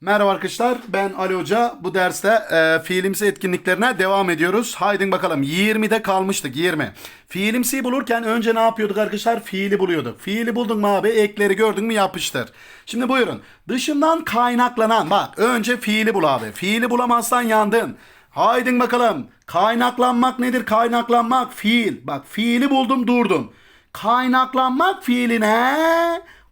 Merhaba arkadaşlar ben Ali Hoca. Bu derste e, fiilimsi etkinliklerine devam ediyoruz. Haydi bakalım 20'de kalmıştık 20. Fiilimsi bulurken önce ne yapıyorduk arkadaşlar? Fiili buluyorduk. Fiili buldun mu abi? Ekleri gördün mü yapıştır. Şimdi buyurun. Dışından kaynaklanan bak önce fiili bul abi. Fiili bulamazsan yandın. Haydi bakalım. Kaynaklanmak nedir? Kaynaklanmak fiil. Bak fiili buldum durdum. Kaynaklanmak fiiline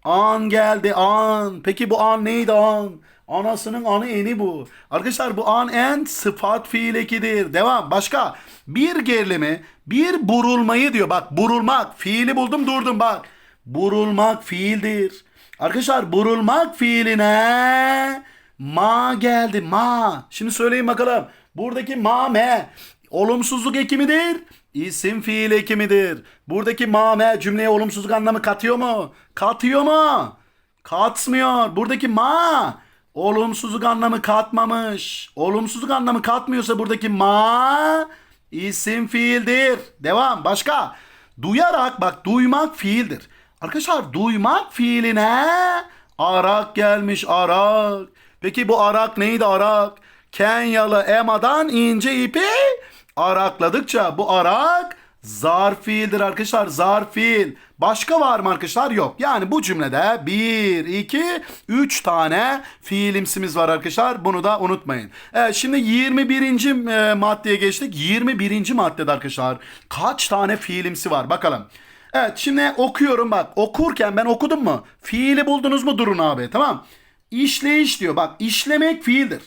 an geldi an. Peki bu an neydi an? Anasının anı eni bu. Arkadaşlar bu an en sıfat fiil ekidir. Devam. Başka. Bir gerilimi, bir burulmayı diyor. Bak burulmak. Fiili buldum durdum bak. Burulmak fiildir. Arkadaşlar burulmak fiiline ma geldi ma. Şimdi söyleyin bakalım. Buradaki ma me olumsuzluk ekimidir. İsim fiil ekimidir. Buradaki ma me cümleye olumsuzluk anlamı katıyor mu? Katıyor mu? Katmıyor. Buradaki ma olumsuzluk anlamı katmamış. Olumsuzluk anlamı katmıyorsa buradaki ma isim fiildir. Devam. Başka. Duyarak bak duymak fiildir. Arkadaşlar duymak fiiline arak gelmiş arak. Peki bu arak neydi arak? Kenyalı emadan ince ipi arakladıkça bu arak zarf fiildir arkadaşlar zarf fiil. Başka var mı arkadaşlar? Yok. Yani bu cümlede 1, 2, 3 tane fiilimsimiz var arkadaşlar. Bunu da unutmayın. Evet şimdi 21. e, maddeye geçtik. 21. maddede arkadaşlar kaç tane fiilimsi var bakalım. Evet şimdi okuyorum bak. Okurken ben okudum mu? Fiili buldunuz mu? Durun abi tamam. İşleyiş diyor. Bak işlemek fiildir.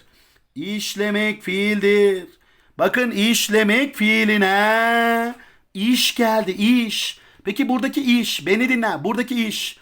İşlemek fiildir. Bakın işlemek fiiline iş geldi iş. Peki buradaki iş beni dinle. Buradaki iş.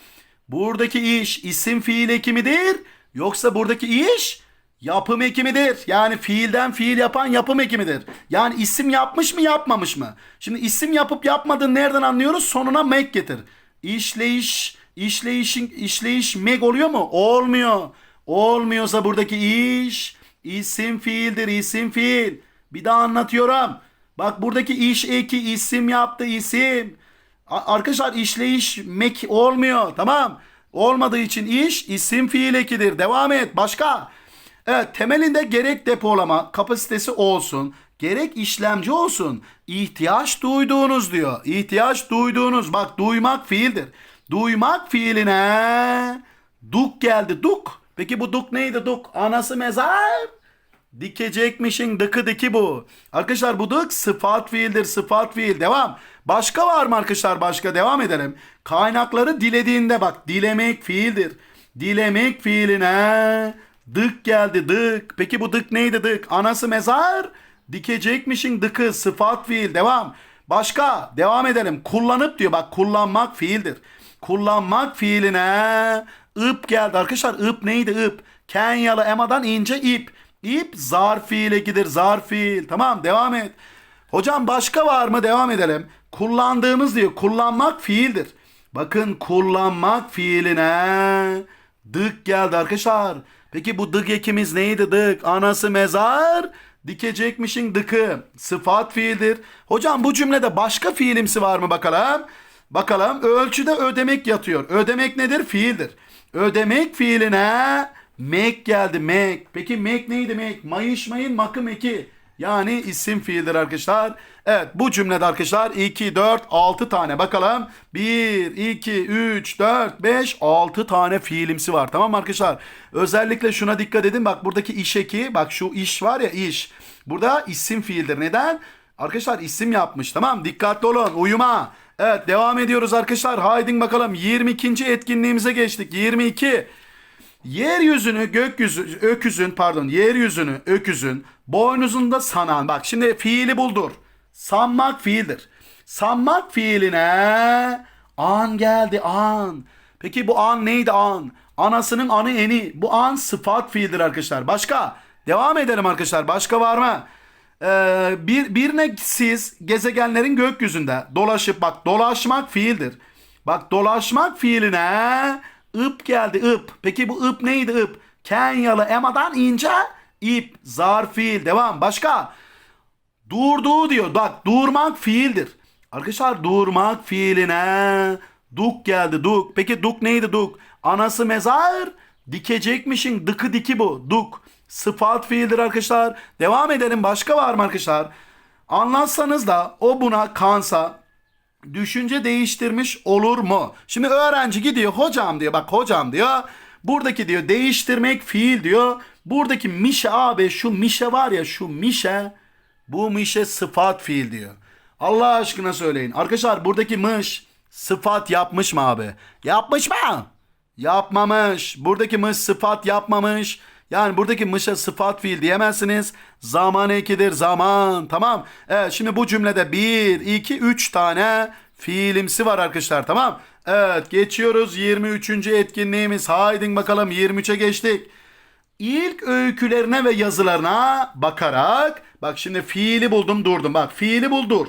Buradaki iş isim fiil ekimidir. Yoksa buradaki iş yapım ekimidir. Yani fiilden fiil yapan yapım ekimidir. Yani isim yapmış mı yapmamış mı? Şimdi isim yapıp yapmadığını nereden anlıyoruz? Sonuna mek getir. İşleyiş, işleyişin, işleyiş mek oluyor mu? Olmuyor. Olmuyorsa buradaki iş isim fiildir isim fiil. Bir daha anlatıyorum. Bak buradaki iş eki isim yaptı isim. Arkadaşlar işleyiş mek olmuyor tamam. Olmadığı için iş isim fiil ekidir. Devam et. Başka. Evet temelinde gerek depolama kapasitesi olsun. Gerek işlemci olsun. ihtiyaç duyduğunuz diyor. İhtiyaç duyduğunuz. Bak duymak fiildir. Duymak fiiline duk geldi. Duk. Peki bu duk neydi duk? Anası mezar. Dikecekmişin dıkı diki bu. Arkadaşlar bu dık sıfat fiildir sıfat fiil. Devam. Başka var mı arkadaşlar başka devam edelim. Kaynakları dilediğinde bak dilemek fiildir. Dilemek fiiline dık geldi dık. Peki bu dık neydi dık? Anası mezar. Dikecekmişin dıkı sıfat fiil. Devam. Başka devam edelim. Kullanıp diyor bak kullanmak fiildir. Kullanmak fiiline ıp geldi. Arkadaşlar ıp neydi ıp? Kenyalı emadan ince ip. İp zarf fiile gider zarf fiil. Tamam devam et. Hocam başka var mı? Devam edelim. Kullandığımız diyor. Kullanmak fiildir. Bakın kullanmak fiiline dık geldi arkadaşlar. Peki bu dık ekimiz neydi dık? Anası mezar. Dikecekmişin dıkı. Sıfat fiildir. Hocam bu cümlede başka fiilimsi var mı bakalım? Bakalım ölçüde ödemek yatıyor. Ödemek nedir? Fiildir. Ödemek fiiline mek geldi mek. Peki mek neydi mek? Mayışmayın makım eki. Yani isim fiildir arkadaşlar. Evet bu cümlede arkadaşlar 2, 4, 6 tane bakalım. 1, 2, 3, 4, 5, 6 tane fiilimsi var. Tamam mı arkadaşlar? Özellikle şuna dikkat edin. Bak buradaki iş eki. Bak şu iş var ya iş. Burada isim fiildir. Neden? Arkadaşlar isim yapmış. Tamam dikkatli olun. Uyuma. Evet devam ediyoruz arkadaşlar. Haydin bakalım 22. etkinliğimize geçtik. 22. Yeryüzünü gökyüzü öküzün pardon yeryüzünü öküzün boynuzunda sanan bak şimdi fiili buldur. Sanmak fiildir. Sanmak fiiline an geldi an. Peki bu an neydi an? Anasının anı eni. Bu an sıfat fiildir arkadaşlar. Başka? Devam edelim arkadaşlar. Başka var mı? Ee, bir, birine siz gezegenlerin gökyüzünde dolaşıp bak dolaşmak fiildir. Bak dolaşmak fiiline ıp geldi ıp. Peki bu ıp neydi ıp? Kenyalı emadan ince ip zar fiil. Devam. Başka? Durduğu diyor. Bak durmak fiildir. Arkadaşlar durmak fiiline duk geldi duk. Peki duk neydi duk? Anası mezar Dikecekmişin dıkı diki bu. Duk. Sıfat fiildir arkadaşlar. Devam edelim. Başka var mı arkadaşlar? Anlatsanız da o buna kansa düşünce değiştirmiş olur mu? Şimdi öğrenci gidiyor hocam diyor bak hocam diyor. Buradaki diyor değiştirmek fiil diyor. Buradaki mişe abi şu mişe var ya şu mişe bu mişe sıfat fiil diyor. Allah aşkına söyleyin. Arkadaşlar buradaki mış sıfat yapmış mı abi? Yapmış mı? Yapmamış. Buradaki mış sıfat yapmamış. Yani buradaki mışa sıfat fiil diyemezsiniz. Zaman ekidir zaman. Tamam. Evet şimdi bu cümlede 1, 2, 3 tane fiilimsi var arkadaşlar. Tamam. Evet geçiyoruz 23. etkinliğimiz. Haydi bakalım 23'e geçtik. İlk öykülerine ve yazılarına bakarak bak şimdi fiili buldum durdum. Bak fiili buldur.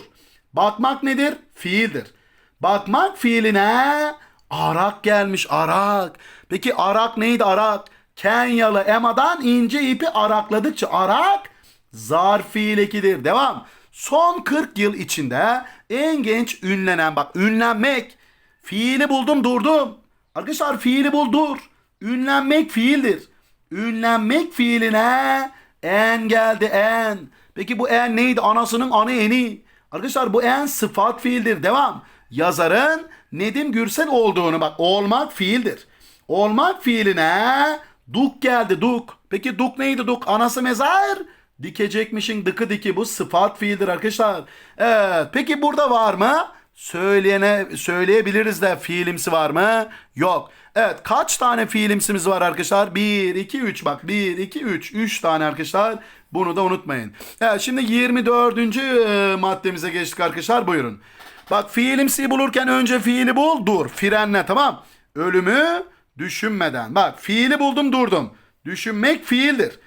Bakmak nedir? Fiildir. Bakmak fiiline arak gelmiş arak. Peki arak neydi arak? Kenyalı emadan ince ipi arakladıkça arak zarf fiil ekidir. Devam. Son 40 yıl içinde en genç ünlenen bak ünlenmek fiili buldum durdum. Arkadaşlar fiili buldur. Ünlenmek fiildir. Ünlenmek fiiline en geldi en. Peki bu en neydi? Anasının anı eni. Arkadaşlar bu en sıfat fiildir. Devam. Yazarın Nedim Gürsel olduğunu bak olmak fiildir. Olmak fiiline duk geldi duk. Peki duk neydi duk? Anası mezar. Dikecekmişin dıkı diki bu sıfat fiildir arkadaşlar. Evet. Peki burada var mı? Söyleyene söyleyebiliriz de fiilimsi var mı? Yok. Evet kaç tane fiilimsimiz var arkadaşlar? 1, 2, 3 bak 1, 2, 3. 3 tane arkadaşlar. Bunu da unutmayın. Evet şimdi 24. e, maddemize geçtik arkadaşlar buyurun. Bak fiilimsi bulurken önce fiili bul dur. Frenle tamam. Ölümü düşünmeden. Bak fiili buldum durdum. Düşünmek fiildir.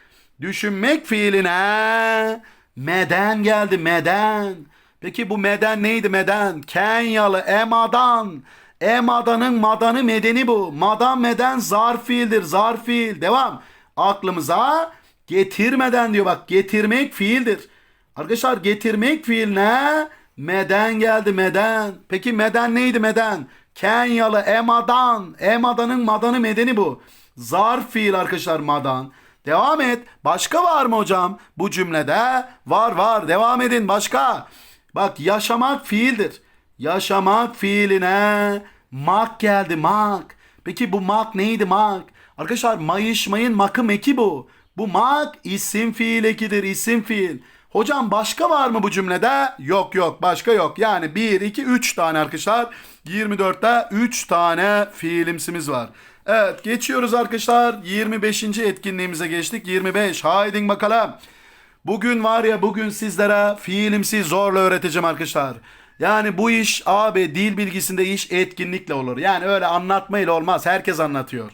Düşünmek fiiline meden geldi meden. Peki bu meden neydi meden? Kenyalı emadan. Emadanın madanı medeni bu. Madan meden zarf fiildir. Zarf fiil. Devam. Aklımıza getirmeden diyor bak getirmek fiildir. Arkadaşlar getirmek fiiline meden geldi meden. Peki meden neydi meden? Kenyalı emadan. Emadanın madanı medeni bu. Zarf fiil arkadaşlar madan. Devam et. Başka var mı hocam bu cümlede? Var var. Devam edin. Başka. Bak yaşamak fiildir. Yaşamak fiiline mak geldi mak. Peki bu mak neydi mak? Arkadaşlar mayışmayın makı meki bu. Bu mak isim fiil ekidir isim fiil. Hocam başka var mı bu cümlede? Yok yok başka yok. Yani 1, 2, 3 tane arkadaşlar. 24'te 3 tane fiilimsimiz var. Evet geçiyoruz arkadaşlar. 25. etkinliğimize geçtik. 25. Haydi bakalım. Bugün var ya bugün sizlere fiilimsi zorla öğreteceğim arkadaşlar. Yani bu iş abi dil bilgisinde iş etkinlikle olur. Yani öyle anlatmayla olmaz. Herkes anlatıyor.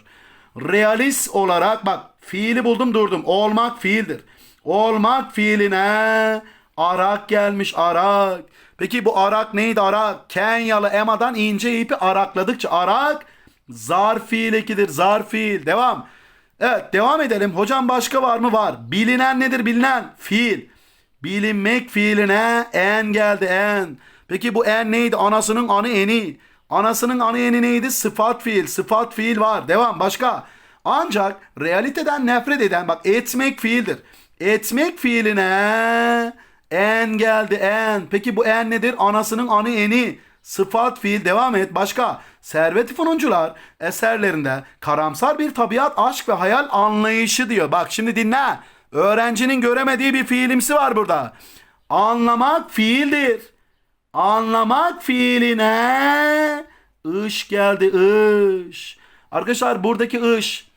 Realist olarak bak fiili buldum durdum. Olmak fiildir. Olmak fiiline arak gelmiş arak. Peki bu arak neydi arak? Kenyalı emadan ince ipi arakladıkça arak zarf fiil ekidir. Zarf fiil. Devam. Evet devam edelim. Hocam başka var mı? Var. Bilinen nedir bilinen? Fiil. Bilinmek fiiline en geldi en. Peki bu en neydi? Anasının anı eni. Anasının anı eni neydi? Sıfat fiil. Sıfat fiil var. Devam. Başka. Ancak realiteden nefret eden bak etmek fiildir. Etmek fiiline en geldi en. Peki bu en nedir? Anasının anı eni. Sıfat fiil devam et. Başka. Servet Fünuncular eserlerinde karamsar bir tabiat, aşk ve hayal anlayışı diyor. Bak şimdi dinle. Öğrencinin göremediği bir fiilimsi var burada. Anlamak fiildir. Anlamak fiiline ış geldi ış. Arkadaşlar buradaki ış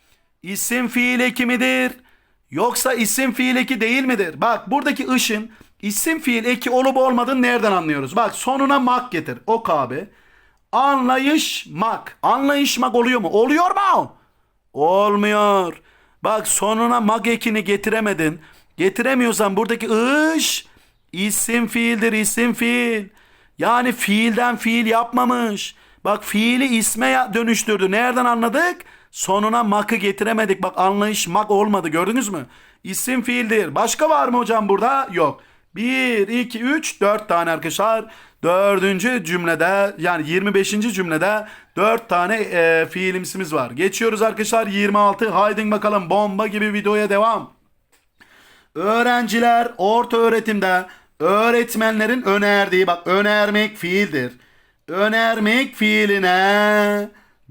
isim fiil eki midir? Yoksa isim fiil eki değil midir? Bak buradaki ışın isim fiil eki olup olmadığını nereden anlıyoruz? Bak sonuna mak getir. Ok abi. Anlayışmak. Anlayışmak oluyor mu? Oluyor mu? Olmuyor. Bak sonuna mak ekini getiremedin. Getiremiyorsan buradaki ış isim fiildir isim fiil. Yani fiilden fiil yapmamış. Bak fiili isme dönüştürdü. Nereden anladık? Sonuna makı getiremedik. Bak anlayış mak olmadı gördünüz mü? İsim fiildir. Başka var mı hocam burada? Yok. 1, 2, 3, 4 tane arkadaşlar. Dördüncü cümlede yani 25. cümlede 4 tane e, fiilimsimiz var. Geçiyoruz arkadaşlar 26. Haydi bakalım bomba gibi videoya devam. Öğrenciler orta öğretimde öğretmenlerin önerdiği bak önermek fiildir. Önermek fiiline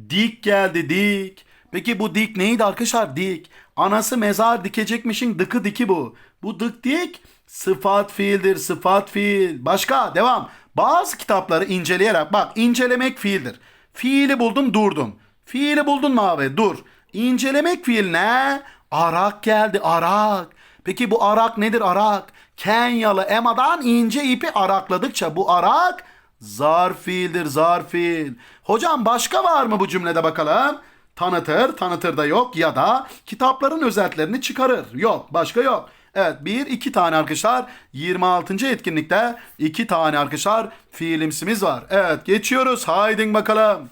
dik geldi dik. Peki bu dik neydi arkadaşlar? Dik. Anası mezar dikecekmişin dıkı diki bu. Bu dık dik sıfat fiildir sıfat fiil. Başka devam. Bazı kitapları inceleyerek bak incelemek fiildir. Fiili buldum durdum. Fiili buldun mu abi? Dur. İncelemek fiil ne? Arak geldi arak. Peki bu arak nedir arak? Kenyalı emadan ince ipi arakladıkça bu arak zar fiildir zar fiil. Hocam başka var mı bu cümlede bakalım? Tanıtır, tanıtır da yok ya da kitapların özetlerini çıkarır. Yok, başka yok. Evet bir iki tane arkadaşlar 26. etkinlikte iki tane arkadaşlar fiilimsimiz var. Evet geçiyoruz haydin bakalım.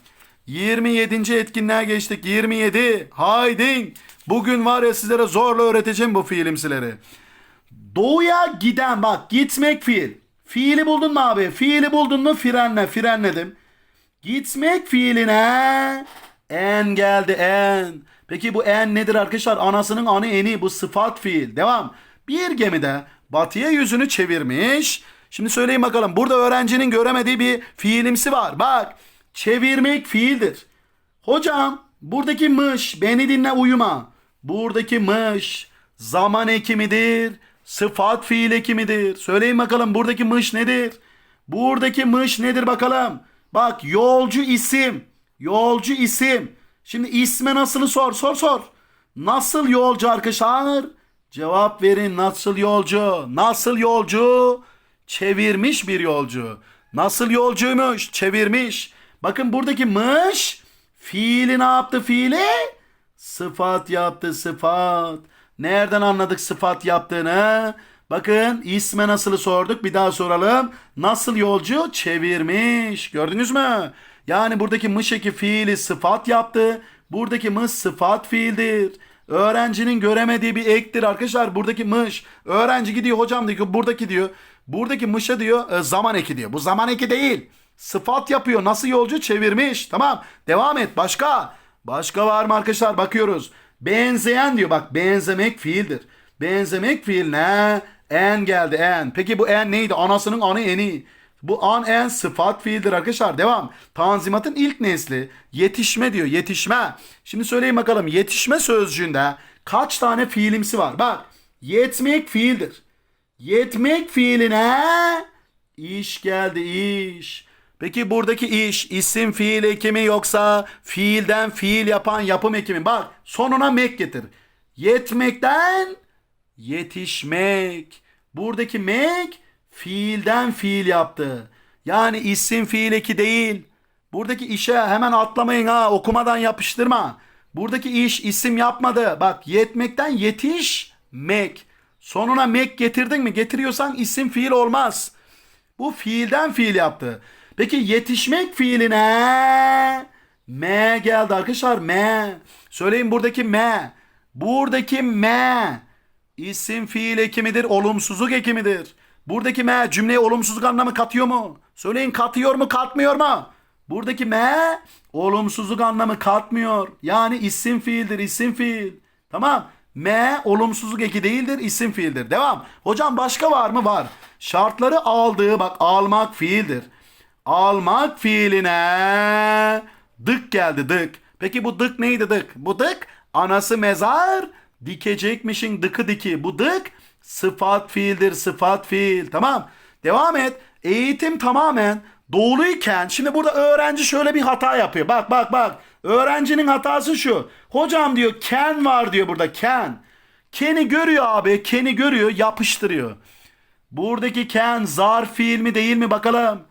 27. etkinliğe geçtik 27 haydin. Bugün var ya sizlere zorla öğreteceğim bu fiilimsileri. Doğuya giden bak gitmek fiil. Fiili buldun mu abi? Fiili buldun mu frenle frenledim. Gitmek fiiline en geldi en. Peki bu en nedir arkadaşlar? Anasının anı eni bu sıfat fiil. Devam. Bir gemide batıya yüzünü çevirmiş. Şimdi söyleyin bakalım. Burada öğrencinin göremediği bir fiilimsi var. Bak. Çevirmek fiildir. Hocam buradaki mış beni dinle uyuma. Buradaki mış zaman ekimidir. Sıfat fiil ekimidir. Söyleyin bakalım buradaki mış nedir? Buradaki mış nedir bakalım? Bak yolcu isim. Yolcu isim. Şimdi isme nasıl sor sor sor. Nasıl yolcu arkadaşlar? Cevap verin nasıl yolcu? Nasıl yolcu? Çevirmiş bir yolcu. Nasıl yolcuymuş? Çevirmiş. Bakın buradaki mış fiili ne yaptı fiili? Sıfat yaptı sıfat. Nereden anladık sıfat yaptığını? Bakın isme nasıl sorduk bir daha soralım. Nasıl yolcu? Çevirmiş. Gördünüz mü? Yani buradaki mış eki fiili sıfat yaptı. Buradaki mış sıfat fiildir. Öğrencinin göremediği bir ektir arkadaşlar. Buradaki mış. Öğrenci gidiyor hocam diyor ki buradaki diyor. Buradaki mışa diyor e, zaman eki diyor. Bu zaman eki değil. Sıfat yapıyor. Nasıl yolcu? Çevirmiş. Tamam. Devam et. Başka. Başka var mı arkadaşlar? Bakıyoruz. Benzeyen diyor. Bak benzemek fiildir. Benzemek fiil ne? En geldi en. Peki bu en neydi? Anasının anı eni. Bu an en sıfat fiildir arkadaşlar. Devam. Tanzimatın ilk nesli yetişme diyor. Yetişme. Şimdi söyleyin bakalım. Yetişme sözcüğünde kaç tane fiilimsi var? Bak. Yetmek fiildir. Yetmek fiiline iş geldi iş. Peki buradaki iş isim fiil ekimi yoksa fiilden fiil yapan yapım ekimi? Bak sonuna mek getir. Yetmekten yetişmek. Buradaki mek fiilden fiil yaptı. Yani isim fiil eki değil. Buradaki işe hemen atlamayın ha okumadan yapıştırma. Buradaki iş isim yapmadı. Bak yetmekten yetişmek. Sonuna mek getirdin mi? Getiriyorsan isim fiil olmaz. Bu fiilden fiil yaptı. Peki yetişmek fiiline M geldi arkadaşlar M. Söyleyin buradaki M. Buradaki M isim fiil ekimidir, olumsuzluk ekimidir. Buradaki M cümleye olumsuzluk anlamı katıyor mu? Söyleyin katıyor mu, katmıyor mu? Buradaki M olumsuzluk anlamı katmıyor. Yani isim fiildir, isim fiil. Tamam. M olumsuzluk eki değildir, isim fiildir. Devam. Hocam başka var mı? Var. Şartları aldığı bak almak fiildir. Almak fiiline dık geldi dık. Peki bu dık neydi dık? Bu dık anası mezar dikecekmişin dıkı diki. Bu dık sıfat fiildir sıfat fiil. Tamam. Devam et. Eğitim tamamen doğruyken şimdi burada öğrenci şöyle bir hata yapıyor. Bak bak bak. Öğrencinin hatası şu. Hocam diyor ken var diyor burada ken. Ken'i görüyor abi. Ken'i görüyor yapıştırıyor. Buradaki ken zar fiil mi değil mi bakalım.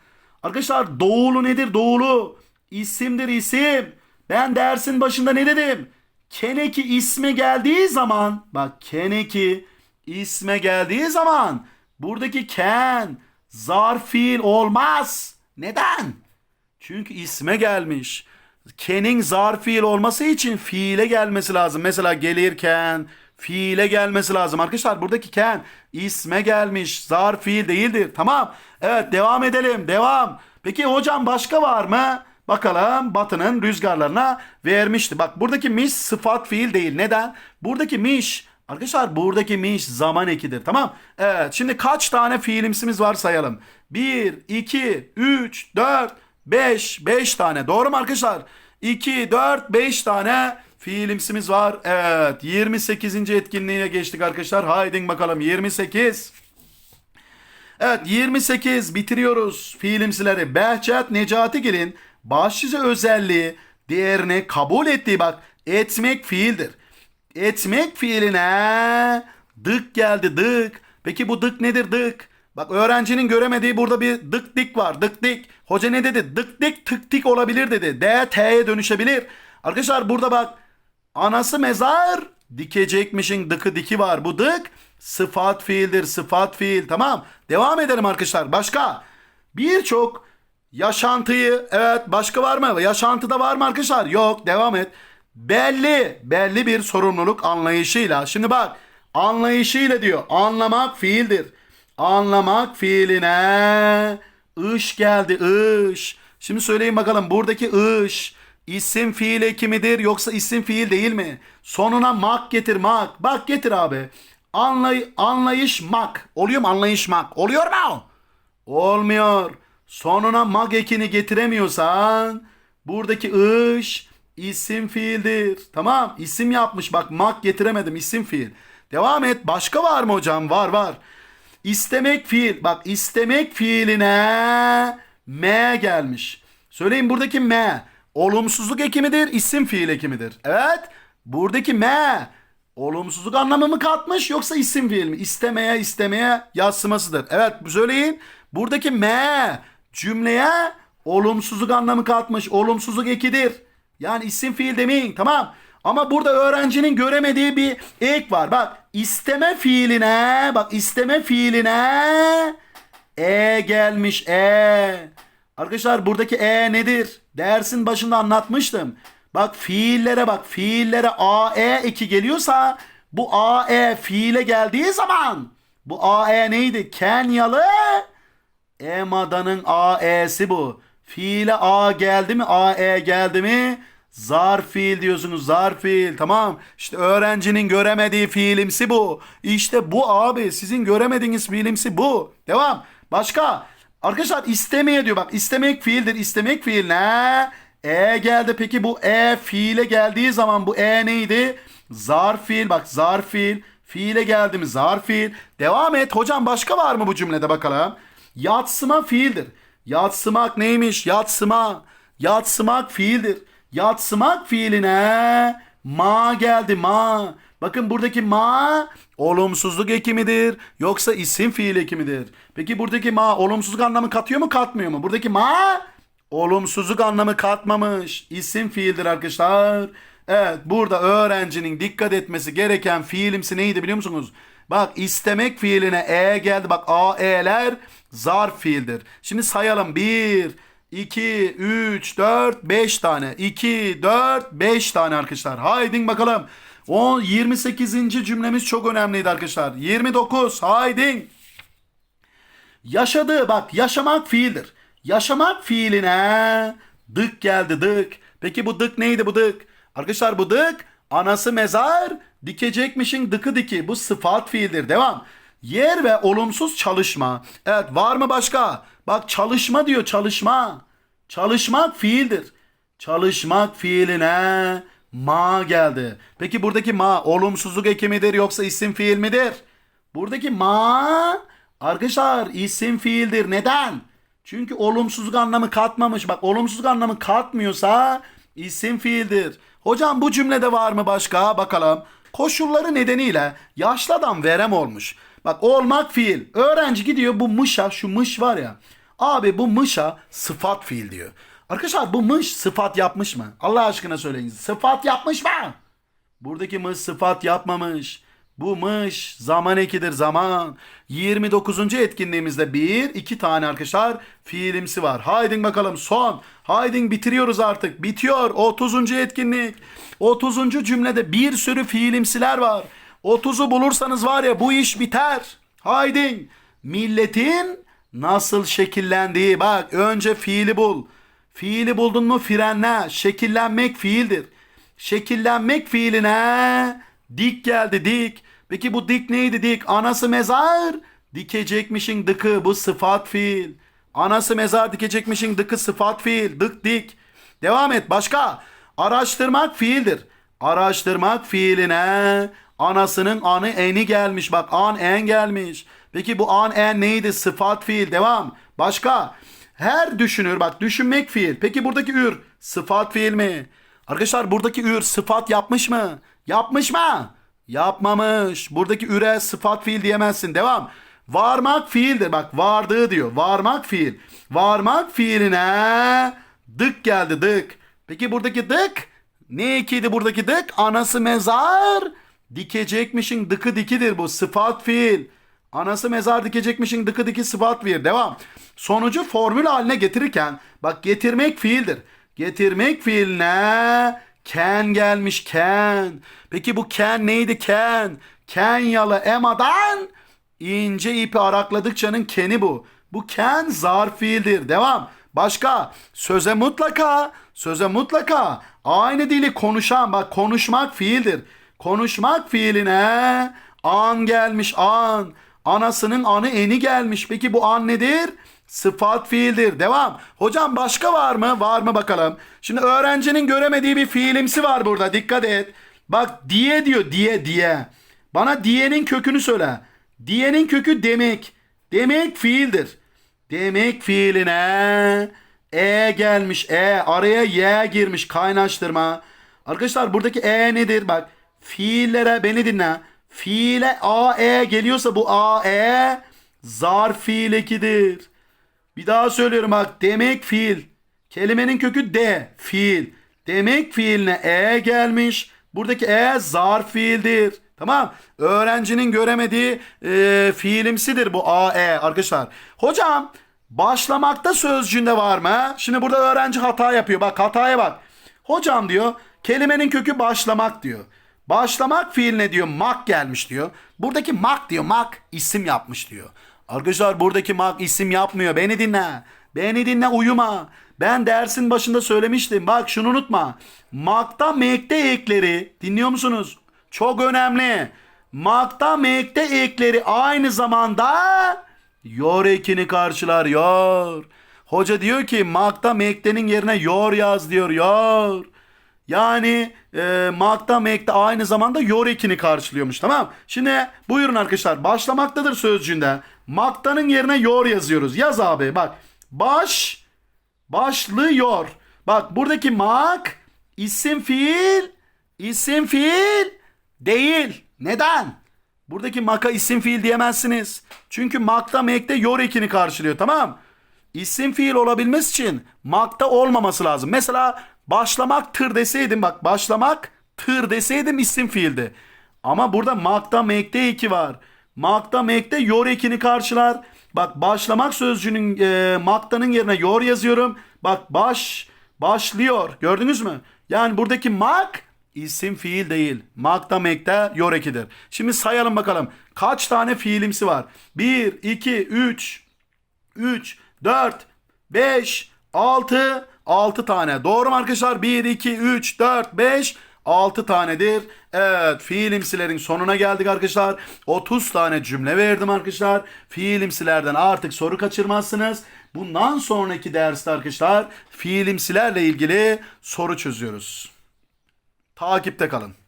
Arkadaşlar doğulu nedir doğulu? İsimdir isim. Ben dersin başında ne dedim? Keneki isme geldiği zaman bak keneki isme geldiği zaman buradaki ken zar fiil olmaz. Neden? Çünkü isme gelmiş. Ken'in zar fiil olması için fiile gelmesi lazım. Mesela gelirken fiile gelmesi lazım. Arkadaşlar buradaki can isme gelmiş. Zar fiil değildir. Tamam. Evet devam edelim. Devam. Peki hocam başka var mı? Bakalım Batı'nın rüzgarlarına vermişti. Bak buradaki miş sıfat fiil değil. Neden? Buradaki miş Arkadaşlar buradaki miş zaman ekidir. Tamam. Evet şimdi kaç tane fiilimsimiz var sayalım. 1, 2, 3, 4, 5. 5 tane. Doğru mu arkadaşlar? 2, 4, 5 tane fiilimsimiz var. Evet 28. etkinliğe geçtik arkadaşlar. Haydi bakalım 28. Evet 28 bitiriyoruz fiilimsileri. Behçet Necatigil'in başlıca özelliği değerini kabul ettiği bak etmek fiildir. Etmek fiiline dık geldi dık. Peki bu dık nedir dık? Bak öğrencinin göremediği burada bir dık dik var. Dık dik. Hoca ne dedi? Dık dik tık tik olabilir dedi. D T'ye dönüşebilir. Arkadaşlar burada bak Anası mezar dikecekmişin dıkı diki var. Bu dık sıfat fiildir. Sıfat fiil. Tamam. Devam edelim arkadaşlar. Başka. Birçok yaşantıyı evet başka var mı? Yaşantıda var mı arkadaşlar? Yok. Devam et. Belli. Belli bir sorumluluk anlayışıyla. Şimdi bak. Anlayışıyla diyor. Anlamak fiildir. Anlamak fiiline ış geldi. ış. Şimdi söyleyin bakalım buradaki ış isim fiil ekimidir yoksa isim fiil değil mi? Sonuna mak getir mak. Bak getir abi. Anlay anlayış mak. Oluyor mu anlayış mak? Oluyor mu? Olmuyor. Sonuna mak ekini getiremiyorsan buradaki ış isim fiildir. Tamam isim yapmış bak mak getiremedim isim fiil. Devam et. Başka var mı hocam? Var var. İstemek fiil. Bak istemek fiiline M gelmiş. Söyleyin buradaki M olumsuzluk ekimidir, isim fiil ekimidir. Evet. Buradaki M olumsuzluk anlamı mı katmış yoksa isim fiil mi? İstemeye istemeye yansımasıdır. Evet söyleyin. Buradaki M cümleye olumsuzluk anlamı katmış. Olumsuzluk ekidir. Yani isim fiil demeyin. Tamam. Ama burada öğrencinin göremediği bir ek var. Bak isteme fiiline bak isteme fiiline e gelmiş e. Arkadaşlar buradaki e nedir? Dersin başında anlatmıştım. Bak fiillere bak fiillere a e eki geliyorsa bu a e fiile geldiği zaman bu a e neydi? Kenyalı Emada'nın a e'si bu. Fiile a geldi mi a e geldi mi? Zar fiil diyorsunuz zar fiil. Tamam. İşte öğrencinin göremediği fiilimsi bu. İşte bu abi sizin göremediğiniz fiilimsi bu. Devam. Başka? Arkadaşlar istemeye diyor bak istemek fiildir istemek fiil ne? E geldi. Peki bu e fiile geldiği zaman bu e neydi? Zar fiil. Bak zar fiil. Fiile geldi mi? Zar fiil. Devam et. Hocam başka var mı bu cümlede bakalım? Yatsıma fiildir. Yatsımak neymiş? Yatsıma. Yatsımak fiildir Yatsımak fiiline ma geldi ma. Bakın buradaki ma olumsuzluk ekimidir yoksa isim fiil ekimidir. Peki buradaki ma olumsuzluk anlamı katıyor mu katmıyor mu? Buradaki ma olumsuzluk anlamı katmamış. İsim fiildir arkadaşlar. Evet burada öğrencinin dikkat etmesi gereken fiilimsi neydi biliyor musunuz? Bak istemek fiiline e geldi. Bak a e'ler zarf fiildir. Şimdi sayalım. 1 2, 3, 4, 5 tane. 2, 4, 5 tane arkadaşlar. Haydi bakalım. 10, 28. cümlemiz çok önemliydi arkadaşlar. 29. Haydi. Yaşadı. Bak yaşamak fiildir. Yaşamak fiiline dık geldi dık. Peki bu dık neydi bu dık? Arkadaşlar bu dık anası mezar dikecekmişin dıkı diki. Bu sıfat fiildir. Devam. Yer ve olumsuz çalışma. Evet var mı başka? Bak çalışma diyor çalışma. Çalışmak fiildir. Çalışmak fiiline ma geldi. Peki buradaki ma olumsuzluk eki midir yoksa isim fiil midir? Buradaki ma arkadaşlar isim fiildir. Neden? Çünkü olumsuzluk anlamı katmamış. Bak olumsuzluk anlamı katmıyorsa isim fiildir. Hocam bu cümlede var mı başka? Bakalım. Koşulları nedeniyle yaşlı adam verem olmuş. Bak olmak fiil. Öğrenci gidiyor bu mışa şu mış var ya. Abi bu mışa sıfat fiil diyor. Arkadaşlar bu mış sıfat yapmış mı? Allah aşkına söyleyin. Sıfat yapmış mı? Buradaki mış sıfat yapmamış. Bu mış zaman ekidir zaman. 29. etkinliğimizde bir iki tane arkadaşlar fiilimsi var. Haydi bakalım son. Haydi bitiriyoruz artık. Bitiyor 30. etkinlik. 30. cümlede bir sürü fiilimsiler var. 30'u bulursanız var ya bu iş biter. Haydi. Milletin nasıl şekillendiği bak önce fiili bul. Fiili buldun mu frenle. Şekillenmek fiildir. Şekillenmek fiiline dik geldi dik. Peki bu dik neydi dik? Anası mezar. Dikecekmişin dıkı bu sıfat fiil. Anası mezar dikecekmişin dıkı sıfat fiil. Dık dik. Devam et başka. Araştırmak fiildir. Araştırmak fiiline anasının anı eni gelmiş. Bak an en gelmiş. Peki bu an en neydi? Sıfat fiil. Devam. Başka. Her düşünür bak düşünmek fiil. Peki buradaki ür sıfat fiil mi? Arkadaşlar buradaki ür sıfat yapmış mı? Yapmış mı? Yapmamış. Buradaki üre sıfat fiil diyemezsin. Devam. Varmak fiildir. Bak vardığı diyor. Varmak fiil. Varmak fiiline dık geldi dık. Peki buradaki dık ne ekiydi buradaki dık? Anası mezar dikecekmişin dıkı dikidir bu. Sıfat fiil. Anası mezar dikecekmişin dıkı diki sıfat fiil. Devam. Sonucu formül haline getirirken bak getirmek fiildir. Getirmek fiiline ken gelmiş ken. Peki bu ken neydi ken? Kenyalı emadan ince ipi arakladıkçanın keni bu. Bu ken zarf fiildir. Devam. Başka söze mutlaka söze mutlaka aynı dili konuşan bak konuşmak fiildir. Konuşmak fiiline an gelmiş an. Anasının anı eni gelmiş. Peki bu an nedir? Sıfat fiildir. Devam. Hocam başka var mı? Var mı bakalım. Şimdi öğrencinin göremediği bir fiilimsi var burada. Dikkat et. Bak diye diyor diye diye. Bana diyenin kökünü söyle. Diyenin kökü demek. Demek fiildir. Demek fiiline e gelmiş e araya y girmiş kaynaştırma. Arkadaşlar buradaki e nedir? Bak fiillere beni dinle. Fiile a e geliyorsa bu a e zarf fiil ekidir. Bir daha söylüyorum bak demek fiil. Kelimenin kökü de fiil. Demek fiiline e gelmiş. Buradaki e zarf fiildir. Tamam. Öğrencinin göremediği e, fiilimsidir bu a e arkadaşlar. Hocam başlamakta sözcüğünde var mı? Şimdi burada öğrenci hata yapıyor. Bak hataya bak. Hocam diyor kelimenin kökü başlamak diyor. Başlamak fiiline diyor mak gelmiş diyor. Buradaki mak diyor mak isim yapmış diyor. Arkadaşlar buradaki mak isim yapmıyor. Beni dinle. Beni dinle uyuma. Ben dersin başında söylemiştim. Bak şunu unutma. Makta mekte ekleri dinliyor musunuz? Çok önemli. Makta mekte ekleri aynı zamanda yor ekini karşılar yor. Hoca diyor ki makta mektenin yerine yor yaz diyor yor. Yani e, makta mekte aynı zamanda yor ekini karşılıyormuş tamam. Şimdi buyurun arkadaşlar başlamaktadır sözcüğünde. Maktanın yerine yor yazıyoruz. Yaz abi bak. Baş başlıyor. Bak buradaki mak isim fiil isim fiil değil. Neden? Buradaki maka isim fiil diyemezsiniz. Çünkü makta mekte yor ekini karşılıyor tamam. İsim fiil olabilmesi için makta olmaması lazım. Mesela başlamak tır deseydim bak başlamak tır deseydim isim fiildi. Ama burada makta mekte eki var. Makta mekte yor ekini karşılar. Bak başlamak sözcüğünün e, maktanın yerine yor yazıyorum. Bak baş başlıyor. Gördünüz mü? Yani buradaki mak isim fiil değil. Makta mekte yor ekidir. Şimdi sayalım bakalım. Kaç tane fiilimsi var? 1, 2, 3, 3, 4, 5, 6, 6 tane. Doğru mu arkadaşlar? 1, 2, 3, 4, 5, 6 tanedir. Evet fiilimsilerin sonuna geldik arkadaşlar. 30 tane cümle verdim arkadaşlar. Fiilimsilerden artık soru kaçırmazsınız. Bundan sonraki derste arkadaşlar fiilimsilerle ilgili soru çözüyoruz. Takipte kalın.